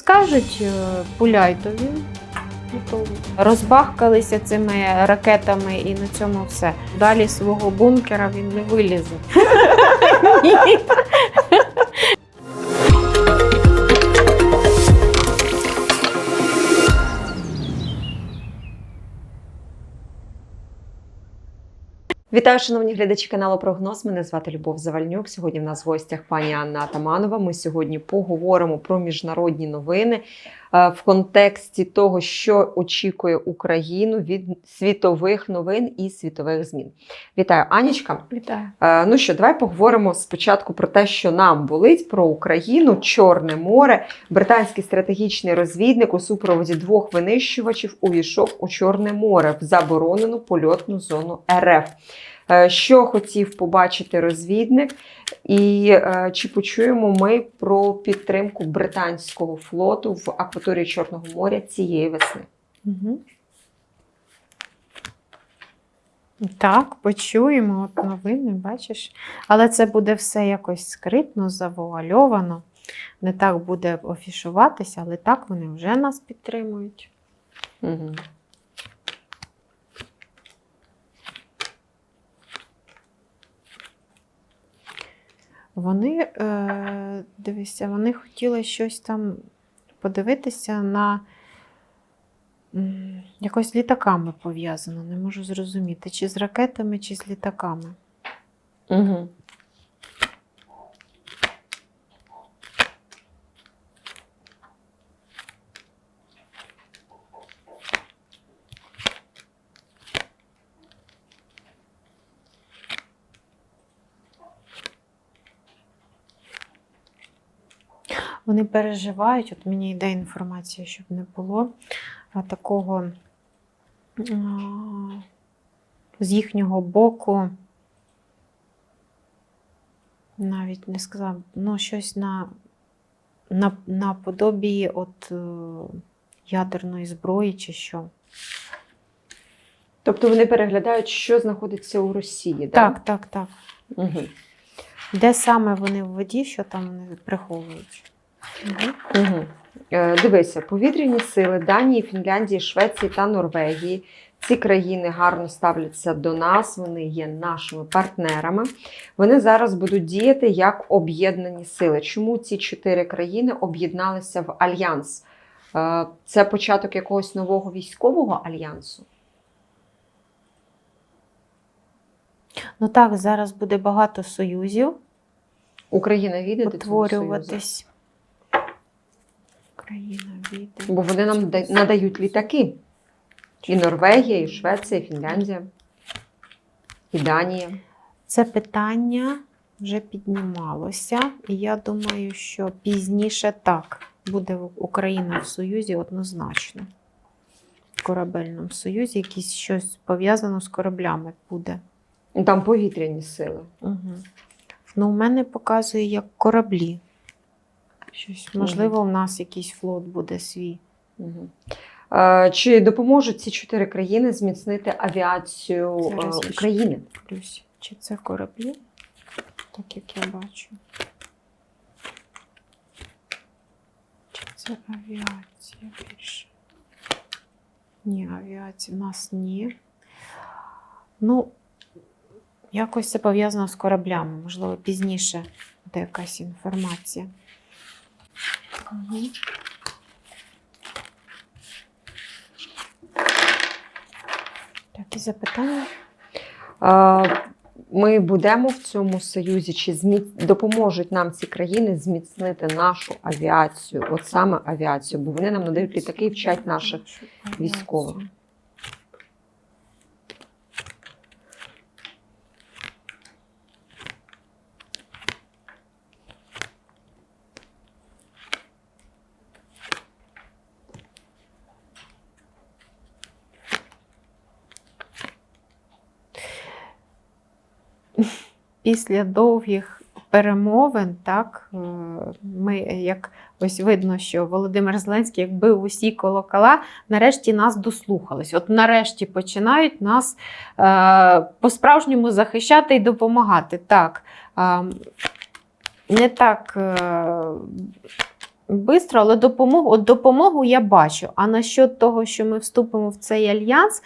скажуть, пуляйтові пуляй, то він готовий. Розбахкалися цими ракетами і на цьому все. Далі свого бункера він не вилізе. Вітаю, шановні глядачі каналу Прогноз. Мене звати Любов Завальнюк. Сьогодні в нас в гостях пані Анна Атаманова. Ми сьогодні поговоримо про міжнародні новини в контексті того, що очікує Україну від світових новин і світових змін. Вітаю, Анічка. Вітаю. Е, Ну що, давай поговоримо спочатку про те, що нам болить про Україну, Чорне море. Британський стратегічний розвідник у супроводі двох винищувачів увійшов у Чорне море в заборонену польотну зону РФ. Е, Що хотів побачити розвідник, і е, чи почуємо ми про підтримку британського флоту в акваторії Чорного моря цієї весни? Угу. Так, почуємо от новини, бачиш. Але це буде все якось скритно, завуальовано. Не так буде офішуватися, але так вони вже нас підтримують. Угу. Вони, е, дивися, вони хотіли щось там подивитися на якось з літаками пов'язано. Не можу зрозуміти, чи з ракетами, чи з літаками. Угу. Вони переживають, от мені йде інформація, щоб не було такого з їхнього боку, навіть не сказав, ну, щось на, на, на подобі от, е, ядерної зброї чи що. Тобто вони переглядають, що знаходиться у Росії. да? Так, так, так. Угу. Де саме вони в воді, що там вони приховують? Угу. Угу. Дивися, повітряні сили Данії, Фінляндії, Швеції та Норвегії. Ці країни гарно ставляться до нас, вони є нашими партнерами. Вони зараз будуть діяти як об'єднані сили. Чому ці чотири країни об'єдналися в альянс? Е, Це початок якогось нового військового альянсу? Ну так, зараз буде багато союзів. Україна війде до цього союзу? Утворюватись. Країна війде. Бо вони нам надають літаки. І Норвегія, і Швеція, і Фінляндія, і Данія. Це питання вже піднімалося, і я думаю, що пізніше так буде Україна в Союзі однозначно. В корабельному союзі якісь щось пов'язано з кораблями буде. Ну, Там повітряні сили. Угу. Ну, у мене показує як кораблі. Щось, можливо, у нас якийсь флот буде свій. Угу. Чи допоможуть ці чотири країни зміцнити авіацію е, Зараз України? Плюс, чи це кораблі? Так як я бачу. Чи це авіація більше? Ні, авіації в нас ні. Ну, якось це пов'язано з кораблями. Можливо, пізніше буде якась інформація. Угу. Так, і запитання. А, Ми будемо в цьому союзі, чи зміц... допоможуть нам ці країни зміцнити нашу авіацію, от саме авіацію, бо вони нам надають літаки і вчать наших військових. Після довгих перемовин, так, е, ми як ось видно, що Володимир Зеленський, як бив усі колокола, нарешті нас дослухались. От нарешті починають нас е, по-справжньому захищати і допомагати. Так, е, не так. Е, Бистро, але допомогу, от допомогу я бачу. А насчет того, що ми вступимо в цей альянс,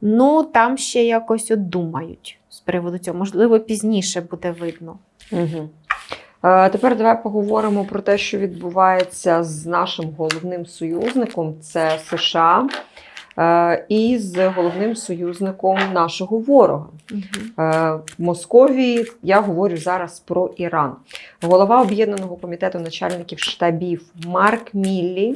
ну там ще якось от думають з приводу цього. Можливо, пізніше буде видно. Угу. Е, тепер давай поговоримо про те, що відбувається з нашим головним союзником це США, і з головним союзником нашого ворога. Е, Московії я говорю зараз про Іран. Голова об'єднаного комітету начальників штабів Марк Міллі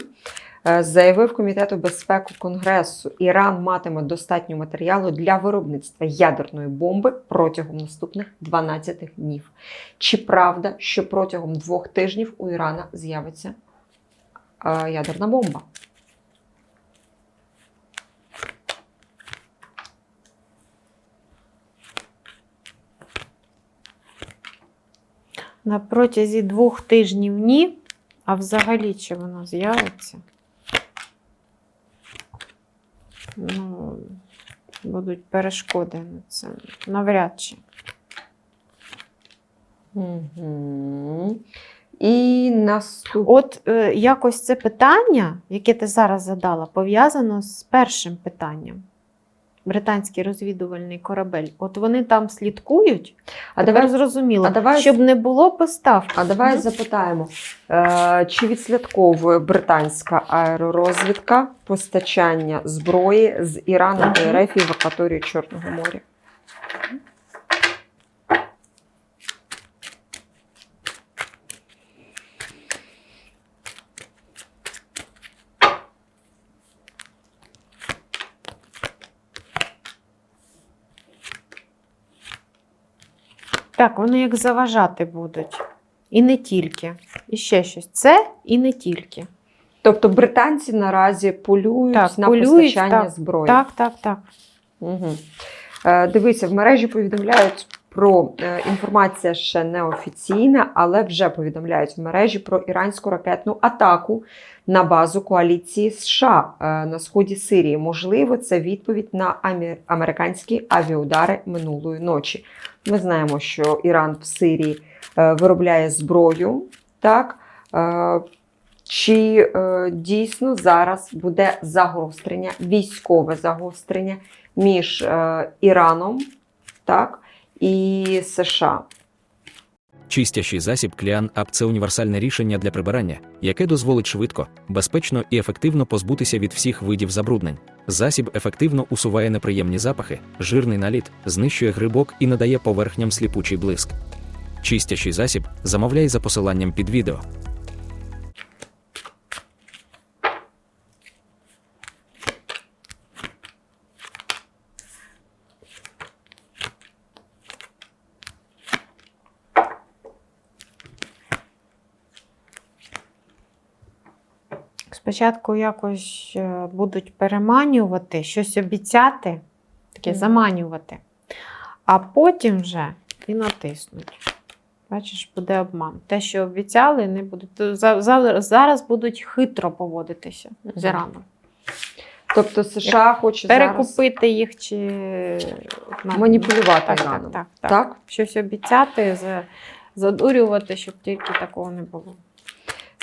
заявив комітету безпеки Конгресу, Іран матиме достатньо матеріалу для виробництва ядерної бомби протягом наступних 12 днів. Чи правда, що протягом двох тижнів у Ірана з'явиться е, ядерна бомба? На протязі двох тижнів ні, а взагалі чи воно з'явиться? Ну, будуть перешкоди на це. Навряд чи. Угу. І наступ... От е, якось це питання, яке ти зараз задала, пов'язано з першим питанням. Британський розвідувальний корабель. От вони там слідкують, А тепер давай зрозуміло, а давай- щоб не було поставки. А давай запитаємо, е, чи відслідковує британська аеророзвідка постачання зброї з Ірану до. РФ в акваторію Чорного моря? Так, вони як заважати будуть. І не тільки. І ще щось. Це і не тільки. Тобто британці наразі полюють Так, на полюють, постачання так, зброї. Так, так, так. Угу. Е, дивися, в мережі повідомляють про е, інформація ще не офіційна, але вже повідомляють в мережі про іранську ракетну атаку на базу коаліції США е, на сході Сирії. Можливо, це відповідь на американські авіаудари минулої ночі. Ми знаємо, що Іран в Сирії е, виробляє зброю. Так? Чи дійсно зараз буде загострення, військове загострення між Іраном так, і США? Чистящий засіб Кліан Ап це універсальне рішення для прибирання, яке дозволить швидко, безпечно і ефективно позбутися від всіх видів забруднень. Засіб ефективно усуває неприємні запахи, жирний наліт, знищує грибок і надає поверхням сліпучий блиск. Чистящий засіб замовляй за посиланням під відео. Спочатку якось е, будуть переманювати, щось обіцяти, таке Мгм. заманювати, а потім вже і натиснуть. Бачиш, буде обман. Те, що обіцяли, не будуть. За- за- Зараз будуть хитро поводитися з Мгм. Іраном. Тобто США хоче зараз Перекупити їх чи маніпулювати так, так, так, так. Так? Щось обіцяти, задурювати, щоб тільки такого не було.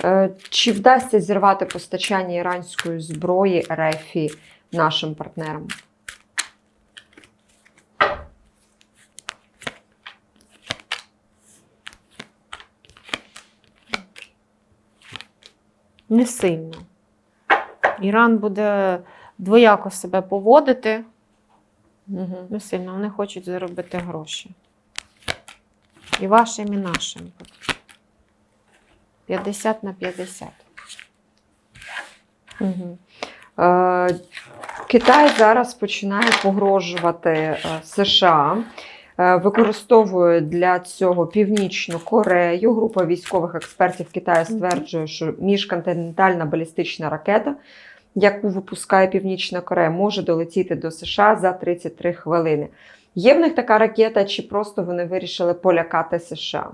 Е, Чи вдасться зірвати постачання іранської зброї РФ нашим партнерам? Не сильно. Іран буде двояко себе поводити. Угу. Не сильно. Вони хочуть заробити гроші. І вашим, і нашим. Буде. 50 на 50. Угу. Е, Китай зараз починає погрожувати е, США. Е, Використовує для цього Північну Корею. Група військових експертів Китаю стверджує, що міжконтинентальна балістична ракета, яку випускає Північна Корея, може долетіти до США за 33 хвилини. Є в них така ракета, чи просто вони вирішили полякати США?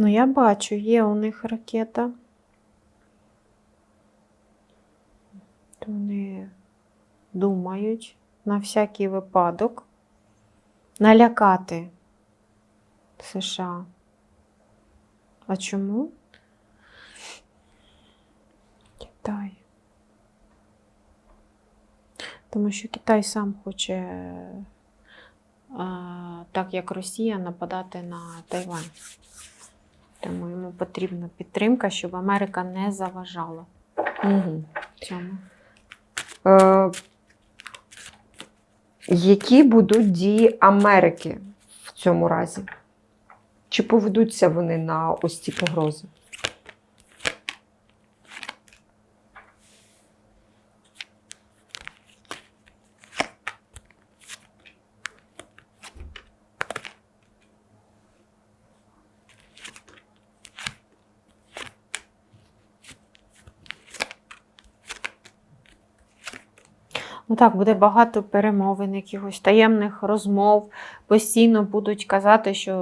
Ну, я бачу, є у них ракета. Вони думають на всякий випадок налякати США. А чому? Китай. Тому що Китай сам хоче, так як Росія, нападати на Тайвань. Тому йому потрібна підтримка, щоб Америка не заважала Угу. цьому. Е, які будуть дії Америки в цьому разі? Чи поведуться вони на ось ці погрози? Ну так, буде багато перемовин, якихось таємних розмов. Постійно будуть казати, що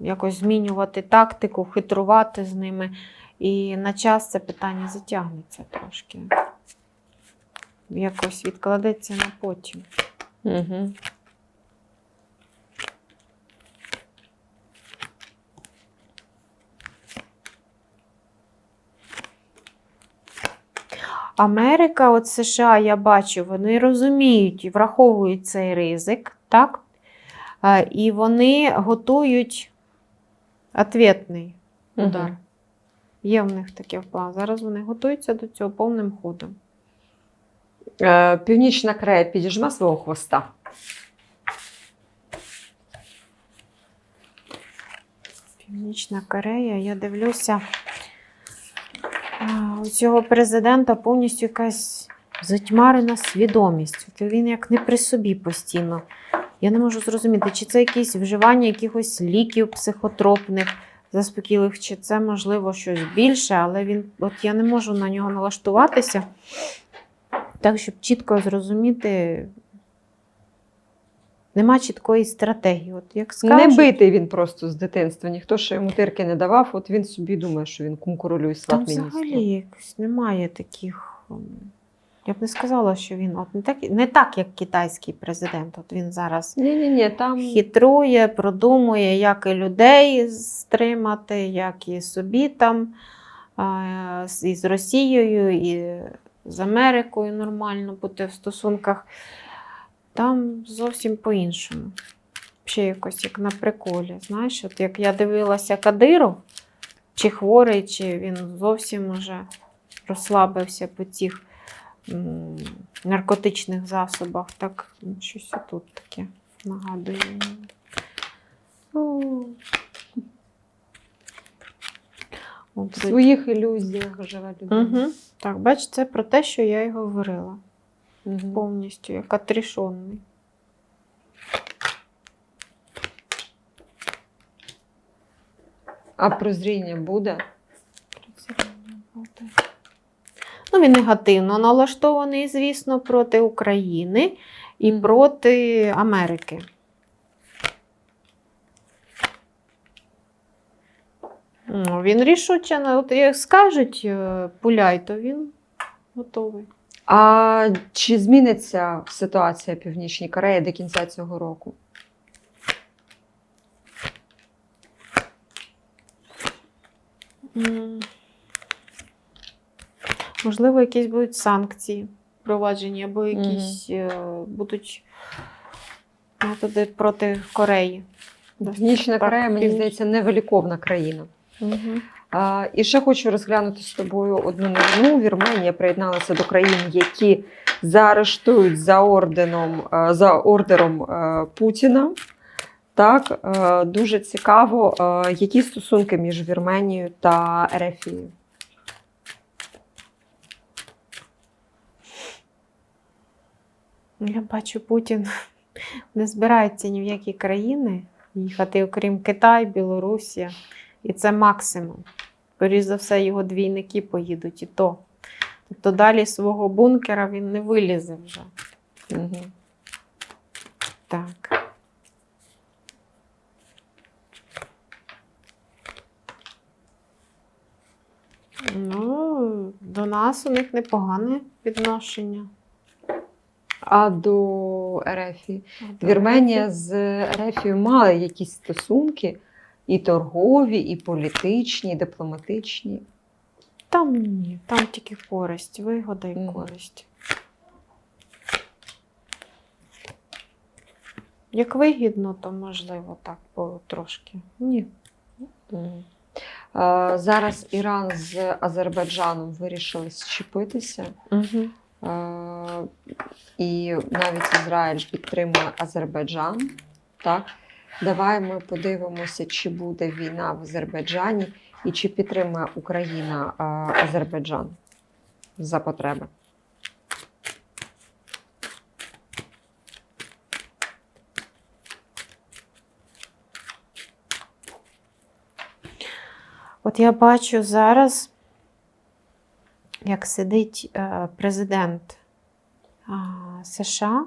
якось змінювати тактику, хитрувати з ними. І на час це питання затягнеться трошки. Якось відкладеться на потім. Угу. Америка, от США, я бачу, вони розуміють і враховують цей ризик, так? І вони готують ответний удар. Угу. Є в них таке план. Зараз вони готуються до цього повним ходом. Е, Північна Корея підіжме свого хвоста. Північна Корея, я дивлюся, у цього президента повністю якась затьмарена свідомість. От він як не при собі постійно. Я не можу зрозуміти, чи це якесь вживання якихось ліків психотропних, заспокійливих, чи це можливо щось більше, але він, от я не можу на нього налаштуватися, так, щоб чітко зрозуміти. Нема чіткої стратегії. От як Не скажуть, битий він просто з дитинства. Ніхто ще йому тирки не давав. От він собі думає, що він кум королю і Там взагалі якось немає таких. Я б не сказала, що він от не так, не так, як китайський президент. От він зараз Ні, ні, ні, там хитрує, продумує, як і людей стримати, як і собі там а, і з Росією, і з Америкою нормально бути в стосунках. Там зовсім по-іншому. Ще якось як на приколі. Знаєш, от як я дивилася Кадиров, чи хворий, чи він зовсім уже розслабився по цих м, наркотичних засобах, так ну, щось і тут таке нагадує. в своїх ілюзіях живе людина. Угу. Так, бач, це про те, що я й говорила. Мгм. Повністю, як отрішонний. А прозріння буде? Ну, він негативно налаштований, звісно, проти України і проти Америки. Ну, він рішуче, ну, от як скажуть е, пуляй, то він готовий. А чи зміниться ситуація в Північній Кореї до кінця цього року? Можливо, якісь будуть санкції впроваджені, або якісь е, будуть методи проти Кореї. Північна Корея, мені здається, невеликовна країна. Угу. І ще хочу розглянути з тобою одну новину. Вірменія приєдналася до країн, які заарештують за орденом, е, за ордером е, Путіна. Так, е, дуже цікаво, які стосунки між Вірменією та Ерефією. Я бачу, Путін не збирається ні в які країни їхати, окрім Китай, Білорусі. І це максимум. Скоріше за все, його двійники поїдуть і то. Тобто далі свого бункера він не вилізе вже. Угу. Так. Ну, до нас у них непогане відношення. А до Ерефії? Вірменія з Ерефією мали якісь стосунки і торгові, і політичні, і дипломатичні. Там ні, там тільки користь, вигода і користь. Як вигідно, то можливо так по трошки. Ні. Зараз Іран з Азербайджаном вирішили зчепитися. Угу. І навіть Ізраїль підтримує Азербайджан. Так? Давай ми подивимося, чи буде війна в Азербайджані і чи підтримує Україна Азербайджан за потреби. От я бачу зараз, як сидить е, президент США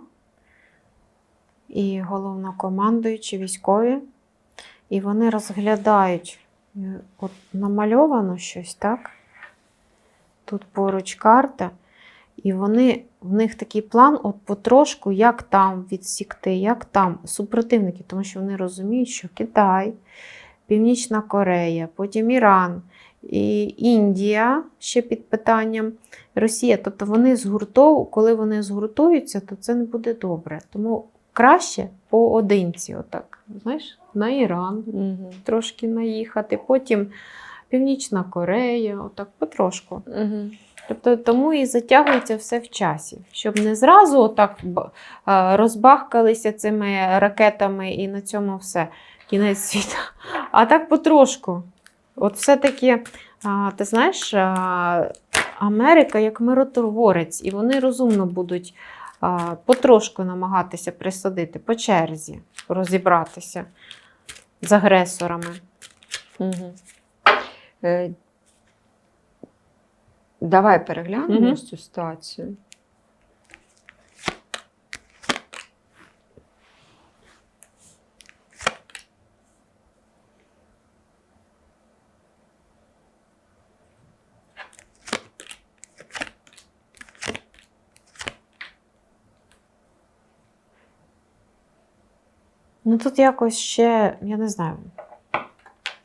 і головнокомандуючі військові, і вони розглядають, е, от намальовано щось, так? Тут поруч карта, і вони, в них такий план, от потрошку, як там відсікти, як там супротивники, тому що вони розуміють, що Китай. Північна Корея, потім Іран і Індія ще під питанням, Росія. Тобто вони згуртов... коли вони згуртуються, то це не буде добре. Тому краще поодинці, отак, знаєш, на Іран Угу. трошки наїхати, потім Північна Корея, отак потрошку. Угу. Тобто тому і затягується все в часі, щоб не зразу отак розбахкалися цими ракетами і на цьому все, кінець світу. А так потрошку. От все-таки, ти знаєш, Америка як миротворець, і вони розумно будуть потрошку намагатися присадити по черзі, розібратися з агресорами. Угу. Давай переглянемо угу. цю ситуацію. Ну тут якось ще, я не знаю.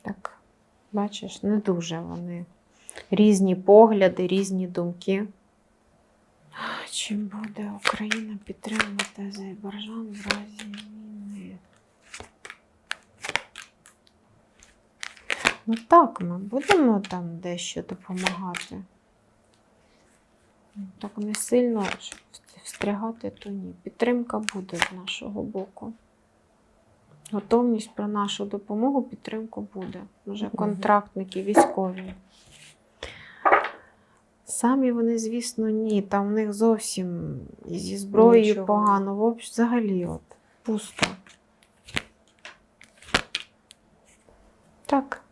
Так, бачиш, не дуже вони. Різні погляди, різні думки. Чи буде Україна підтримувати Азербайджан в разі війни? Ну так, ми будемо там дещо допомагати. Так не сильно встрягати, то ні. Підтримка буде з нашого боку. Готовність про нашу допомогу, підтримку буде. Вже контрактники, військові. Самі вони, звісно, ні. Там в них зовсім зі зброєю Нічого. погано. Взагалі от, пусто. Так.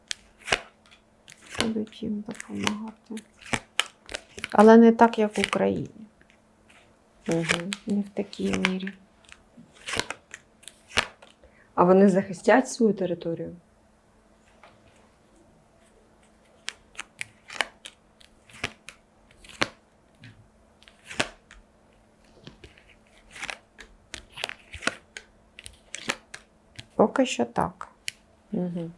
Будуть їм допомагати. Але не так, як в Україні. Угу. Не в такій мірі. А вони захистять свою територію? Поки що так. Угу.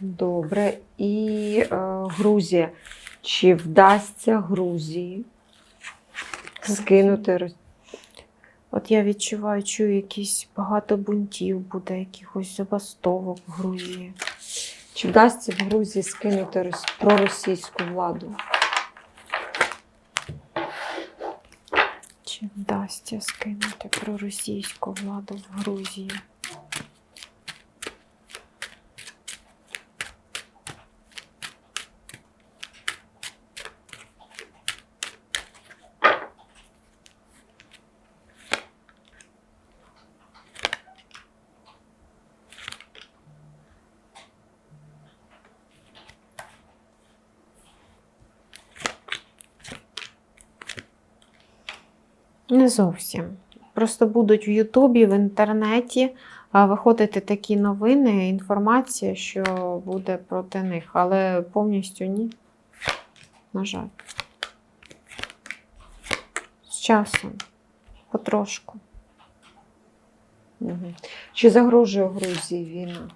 Добре. І е, Грузія. Чи вдасться Грузії скинути От я відчуваю, чую якісь багато бунтів буде, якихось забастовок в Грузії. Чи вдасться в Грузії скинути рос- проросійську владу? Чи вдасться скинути проросійську владу в Грузії? Зовсім. Просто будуть в Ютубі, в інтернеті виходити такі новини, інформація, що буде проти них, але повністю ні. На жаль. З часом. Потрошку. Мгм. Чи загрожує Грузії війна?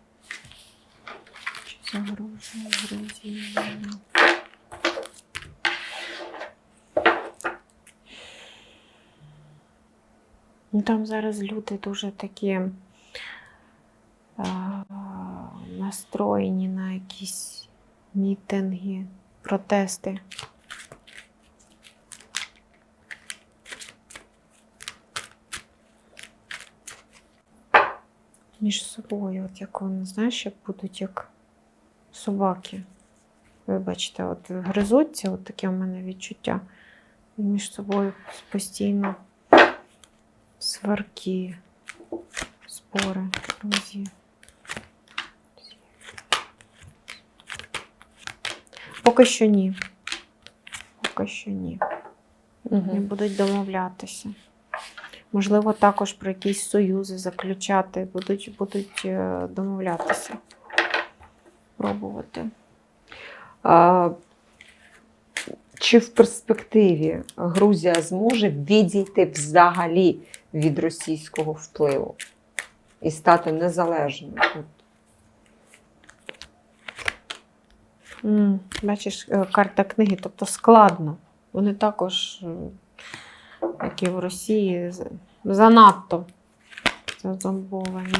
Чи загрожує Грузії війна? Ну, Там зараз люди дуже такі е, настроєні на якісь мітинги, протести. Між собою, от як вони, знаєш, як будуть як собаки. Вибачте, от гризуться, от таке в мене відчуття. Між собою постійно сварки, спори, друзі. Поки що ні. Поки що ні. Не будуть домовлятися. Можливо, також про якісь союзи заключати, будуть, будуть е, домовлятися. Пробувати. А, чи в перспективі Грузія зможе відійти взагалі від російського впливу і стати незалежною? От Бачиш, е, карта книги, тобто складно. Вони також, е, як і в Росії, занадто зазомбовані.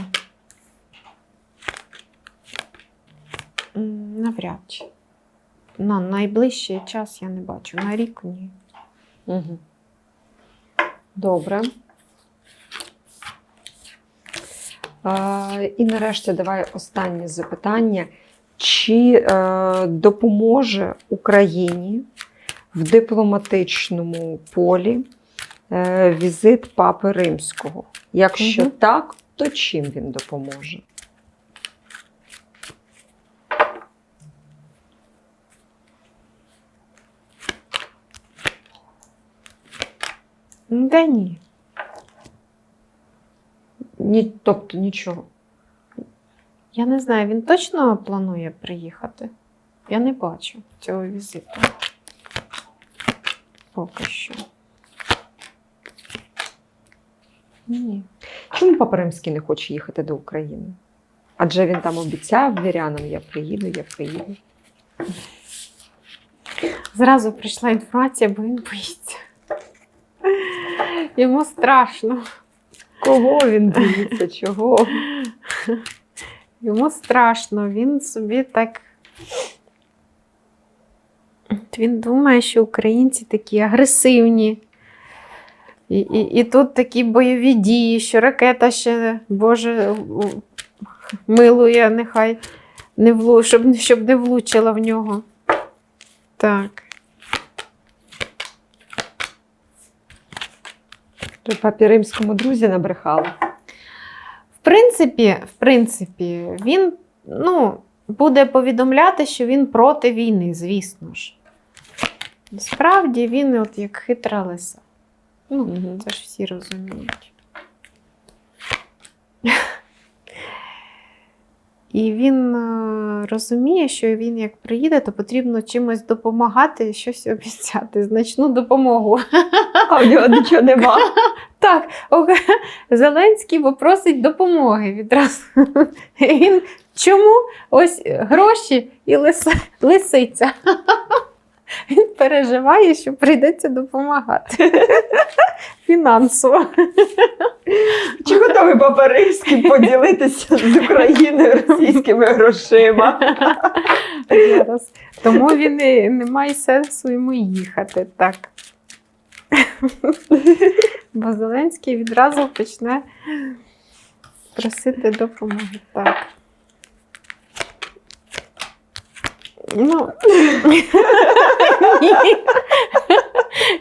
Навряд чи. На найближчий час я не бачу. На рік ні. Угу. Добре. А, і нарешті давай останнє запитання. Чи е, допоможе Україні в дипломатичному полі е, візит Папи Римського? Якщо Мгм. так, то чим він допоможе? Да ні. Ні, тобто нічого. Я не знаю, він точно планує приїхати? Я не бачу цього візиту. Поки що. Ні. Чому Папа Римський не хоче їхати до України? Адже він там обіцяв вірянам, я приїду, я приїду. Зразу прийшла інформація, бо він боїться. Йому страшно. Кого він боїться? Чого? Йому страшно. Він собі так. Він думає, що українці такі агресивні. І, і, і тут такі бойові дії, що ракета ще, Боже, милує, нехай не влу, щоб, щоб не влучила в нього. Так. То Папі Римському друзі набрехали. В принципі, в принципі, він ну, буде повідомляти, що він проти війни, звісно ж. Справді він от як хитра лиса. Ну, це ж всі розуміють. І він е, розуміє, що він як приїде, то потрібно чимось допомагати, щось обіцяти, значну допомогу. А в нього нічого нема. Так, Зеленський попросить допомоги відразу. Він чому? Ось гроші і лиси лисиця. Він переживає, що прийдеться допомагати фінансово. Чи готовий Папа поділитися з Україною російськими грошима? Зараз. Тому він і не має сенсу йому їхати так. Бо Зеленський відразу почне просити допомоги. Так. Ну, ні.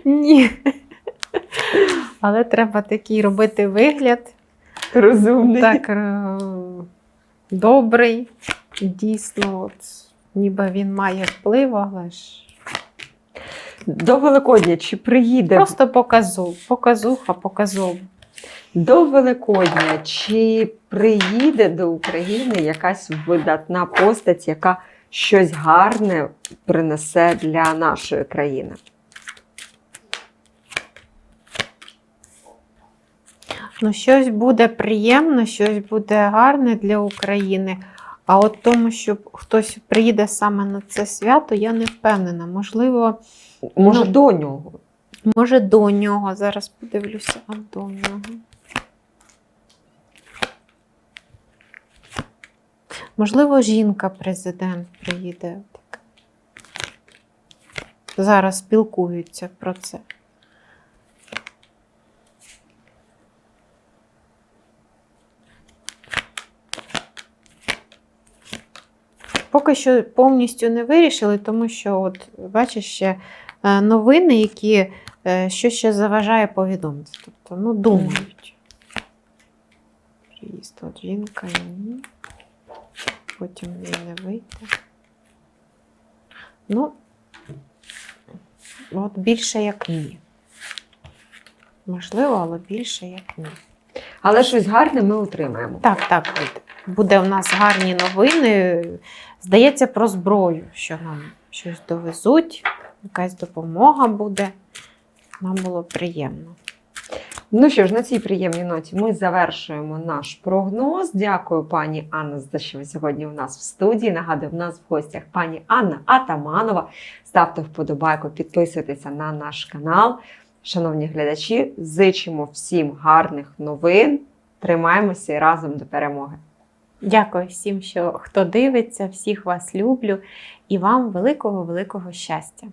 Ні. Але треба такий робити вигляд. Розумний. Так, е, добрий, дійсно, от, ніби він має вплив, але ж До Великодня чи приїде просто показу, показуха, показов. до Великодня, чи приїде до України якась видатна постать, яка щось гарне принесе для нашої країни? Ну, щось буде приємно, щось буде гарне для України. А от тому, що хтось приїде саме на це свято, я не впевнена. Можливо, Може, Ну. до нього. може до нього. Зараз подивлюся, а до нього. Можливо, жінка-президент приїде. Зараз спілкуються про це. Поки що повністю не вирішили, тому що, от, бачиш, ще е, новини, які е, що ще заважає повідомити. Тобто, ну, думають. Приїзд от жінка ні. Потім він не вийде. Ну, от більше як ні. Можливо, але більше як ні. Але щось гарне ми отримаємо. Так, так, буде. Буде у нас гарні новини. Здається, про зброю, що нам щось довезуть, якась допомога буде. Нам було приємно. Ну що ж, на цій приємній ноті ми завершуємо наш прогноз. Дякую, пані Анна, за що ви сьогодні у нас в студії. Нагадую, в нас в гостях пані Анна Атаманова. Ставте вподобайку, підписуйтеся на наш канал. Шановні глядачі, зичимо всім гарних новин. Тримаємося і разом до перемоги. Дякую всім, що хто дивиться, всіх вас люблю і вам великого, великого щастя.